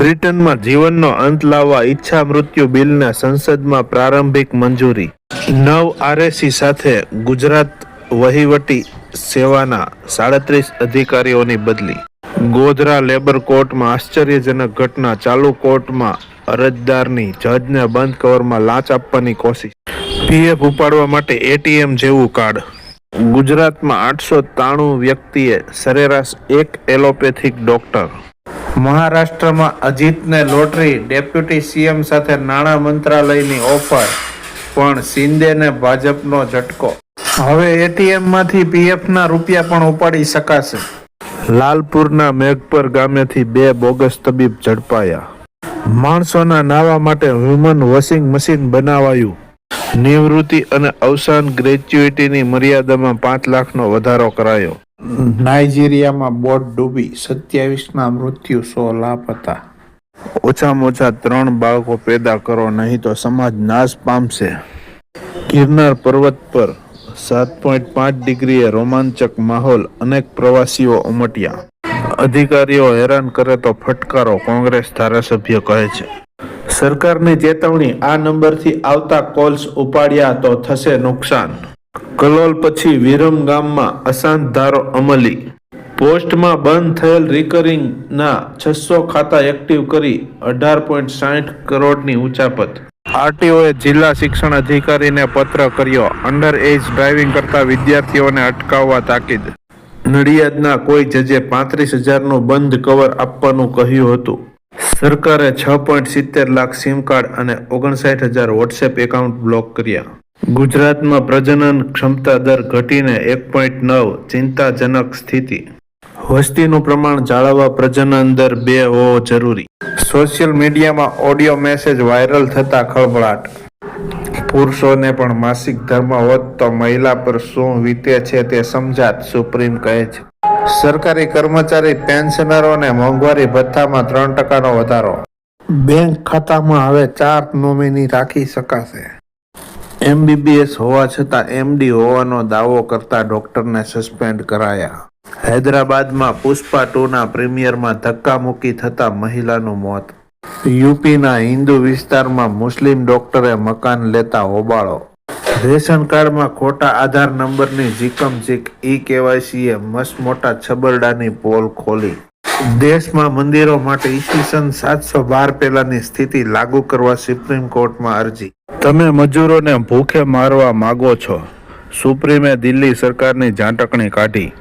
બ્રિટનમાં જીવનનો અંત લાવવા ઈચ્છા મૃત્યુ બિલને સંસદમાં પ્રારંભિક મંજૂરી. નવ આરએસી સાથે ગુજરાત વહીવટી સેવાના સાડત્રીસ અધિકારીઓની બદલી. ગોધરા લેબર કોર્ટમાં આશ્ચર્યજનક ઘટના ચાલુ કોર્ટમાં અરજદારની જજને બંધ કવરમાં લાંચ આપવાની કોશિશ. પીએફ ઉપાડવા માટે એટીએમ જેવું કાર્ડ. ગુજરાતમાં આઠસો ત્રાણું વ્યક્તિએ સરેરાશ એક એલોપેથિક ડોક્ટર. મહારાષ્ટ્રમાં અજીતને લોટરી ડેપ્યુટી સીએમ સાથે નાણાં મંત્રાલયની ઓફર, પણ શિંદેને ભાજપનો ઝટકો. હવે એટીએમમાંથી પીએફના રૂપિયા પણ ઉપાડી શકાશે. લાલપુરના મેઘપર ગામેથી બે બોગસ તબીબ ઝડપાયા. માણસોના નાવા માટે હ્યુમન વોશિંગ મશીન બનાવાયું. નિવૃત્તિ અને અવસાન ગ્રેચ્યુઇટીની મર્યાદામાં પાંચ લાખનો વધારો કરાયો. નાઇજીરિયામાં બોટ ડૂબી સત્યાવીસના મૃત્યુ સો લાપતા ઓછામાં ઓછા ત્રણ બાળકો પેદા કરો, નહીં તો સમાજ નાશ પામશે. ગિરનાર પર્વત પર સાત પોઈન્ટ પાંચ ડિગ્રીએ રોમાંચક માહોલ અનેક પ્રવાસીઓ ઉમટ્યા. અધિકારીઓ હેરાન કરે તો ફટકારો કોંગ્રેસ ધારાસભ્ય કહે છે. સરકારની ચેતવણી આ નંબરથી આવતા કોલ્સ ઉપાડ્યા તો થશે નુકસાન. કલોલ પછી વિરમ ગામમાં અશાંત ધારો અમલી. પોસ્ટમાં બંધ થયેલ રિકરિંગના છસો ખાતા એક્ટિવ કરી અઢાર પોઈન્ટ સાઠ કરોડની ઉચાપત. આરટીઓએ જિલ્લા શિક્ષણ અધિકારીને પત્ર કર્યો, અંડર એજ ડ્રાઇવિંગ કરતા વિદ્યાર્થીઓને અટકાવવા તાકીદ. નડિયાદના કોઈ જજે પાંત્રીસ હજારનું બંધ કવર આપવાનું કહ્યું હતું. સરકારે છ પોઈન્ટ સિત્તેર લાખ સિમ કાર્ડ અને ઓગણસાઠ હજાર વોટ્સએપ એકાઉન્ટ બ્લોક કર્યા. ગુજરાતમાં પ્રજનન ક્ષમતા દર ઘટીને એક પોઈન્ટ નવ ચિંતાજનક સ્થિતિ. વસ્તીનું પ્રમાણ જાળવવા પ્રજનન દર બે હોવો જરૂરી. સોશિયલ મીડિયામાં ઓડિયો મેસેજ વાયરલ થતા ખળભળાટ. પુરુષોને પણ માસિક ધર્મ હોત તો મહિલા પર શું વીતે છે તે સમજાત સુપ્રીમ કહે છે. સરકારી કર્મચારી પેન્શનરોને મોંઘવારી ભથ્થામાં ત્રણ ટકાનો વધારો. બેંક ખાતામાં હવે ચાર નોમિની રાખી શકાશે. એમબીબીએસ હોવા છતાં એમડી હોવાનો દાવો કરતા ડોક્ટરને સસ્પેન્ડ કરાયા. હૈદરાબાદમાં પુષ્પા ટુના પ્રીમિયરમાં ધક્કામુક્કી થતા મહિલાનું મોત. યુપીના હિન્દુ વિસ્તારમાં મુસ્લિમ ડોક્ટરે મકાન લેતા હોબાળો. રેશન કાર્ડમાં ખોટા આધાર નંબરની જીકમ જીક ઈ કેવાયસીએ મસ્ત મોટા છબરડાની પોલ ખોલી. દેશમાં મંદિરો માટે ઈસવીસન સાતસો બાર પહેલાની સ્થિતિ લાગુ કરવા સુપ્રીમ કોર્ટમાં અરજી. તમે મજૂરોને ભૂખે મારવા માગો છો. સુપ્રીમે દિલ્હી સરકારની ઝાંટકણી કાઢી.